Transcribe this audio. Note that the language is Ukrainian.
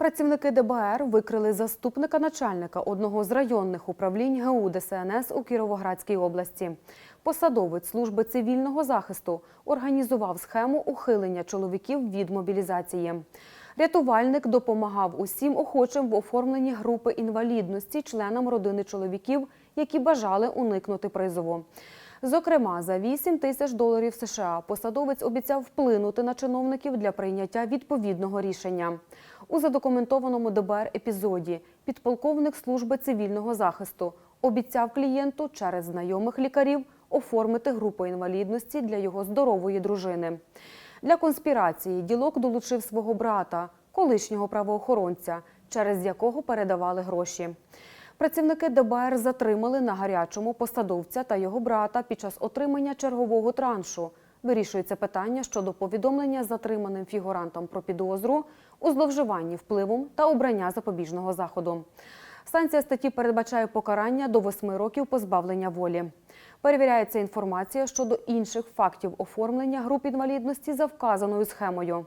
Працівники ДБР викрили заступника начальника одного з районних управлінь ГУ ДСНС у Кіровоградській області. Посадовець служби цивільного захисту організував схему ухилення чоловіків від мобілізації. Рятувальник допомагав усім охочим в оформленні групи інвалідності членам родини чоловіків, які бажали уникнути призову. Зокрема, за 8 тисяч доларів США посадовець обіцяв вплинути на чиновників для прийняття відповідного рішення. У задокументованому ДБР епізоді підполковник служби цивільного захисту обіцяв клієнту через знайомих лікарів оформити групу інвалідності для його здорової дружини. Для конспірації ділок долучив свого брата, колишнього правоохоронця, через якого передавали гроші. Працівники ДБР затримали на гарячому посадовця та його брата під час отримання чергового траншу. Вирішується питання щодо повідомлення затриманим фігурантам про підозру у зловживанні впливом та обрання запобіжного заходу. Санкція статті передбачає покарання до восьми років позбавлення волі. Перевіряється інформація щодо інших фактів оформлення груп інвалідності за вказаною схемою.